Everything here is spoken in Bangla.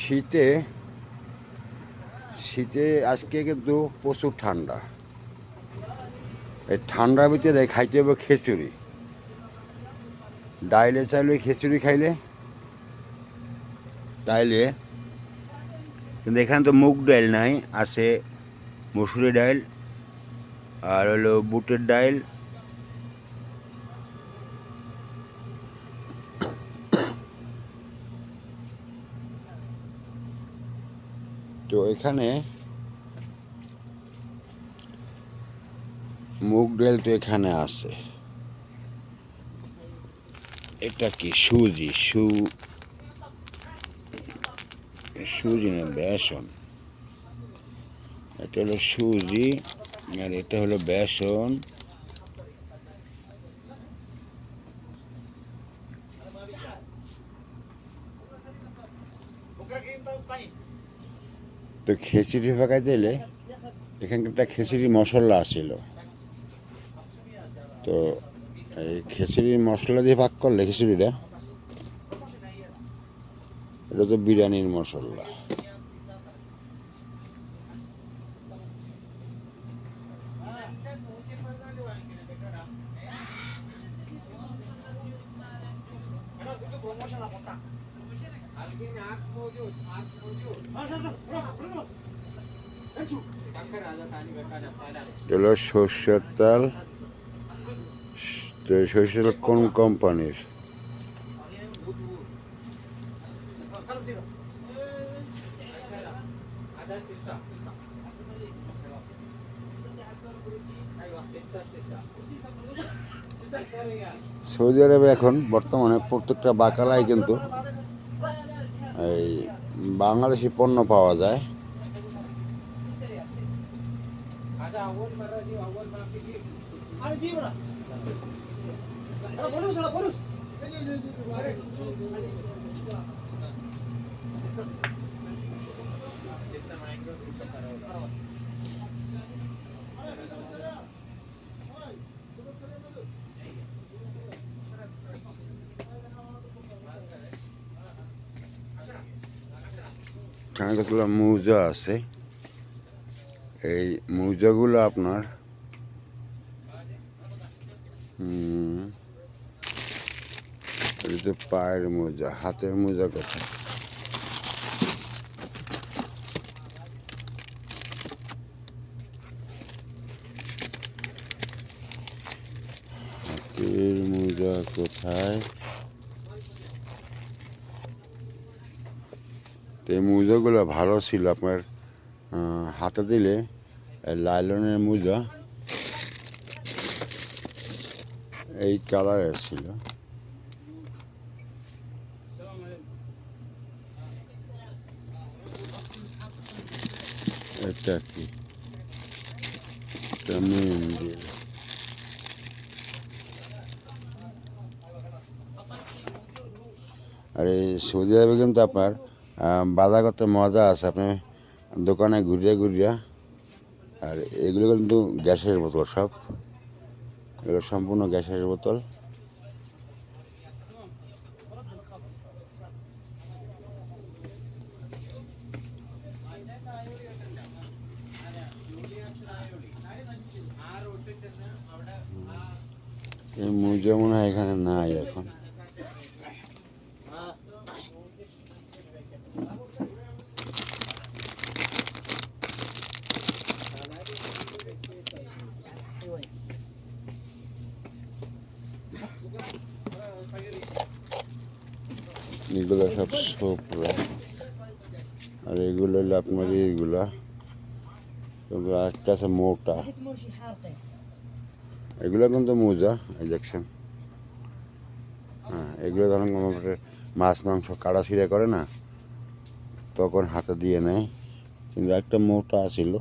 শীতে শীতে আজকে কিন্তু প্রচুর ঠান্ডা। এই ঠান্ডার ভিতরে খাইতে হবে খিচুড়ি। ডাইলে চাইলে খিচুড়ি খাইলে। তাইলে কিন্তু এখানে তো মুগ ডাইল নাই, আছে মসুরি ডাইল আর হলো বুটের ডাইল। তো এখানে মুগ ডাল তো এখানে আছে। এটা কি সুজি? সু সুজি না, বেসন। এটা হলো সুজি আর এটা হলো বেসন। তো খিচুড়ি পাকা দিলে এখানকার একটা খিচুড়ি মশলা আসছিল তো এই খিচুড়ির মশলা দিয়ে ভাগ করলে খিচুড়িটা এটা তো বিরিয়ানির মশলা। এটা হলো সর্ষের তেল। সর্ষের কোন কোম্পানির? সৌদি আরবে এখন বর্তমানে প্রত্যেকটা বাকালায় কিন্তু এই বাংলাদেশি পণ্য পাওয়া যায় এখানে কতগুলো মৌজা আছে। এই মৌজাগুলো আপনার এটা পায়ের মোজা, হাতের মোজা কথা। হাতের মোজা কোথায়? তো এই মোজাগুলো ভালো ছিল আপনার হাতে দিলে লাইলনের মোজা, এই কালারের ছিল। এটা কি? আর এই সৌদি আরবে কিন্তু আপনার বাজার করতে মজা আছে। আপনি দোকানে ঘুরিয়ে ঘুরিয়া, আর এগুলো কিন্তু গ্যাসের বোতল সব। এগুলো সম্পূর্ণ গ্যাসের বোতল। এই মনে হয় এখানে নাই এখন। এগুলো সব সোপরা আর এগুলো হলো আপনার এগুলো একটা আছে মোটা। এগুলো কিন্তু মোজা ইঞ্জেকশন হ্যাঁ এগুলো যখন মাছ, মাংস কাটা ছিঁড়ে করে না, তখন হাতে দিয়ে নেয়। কিন্তু একটা মোটা ছিল।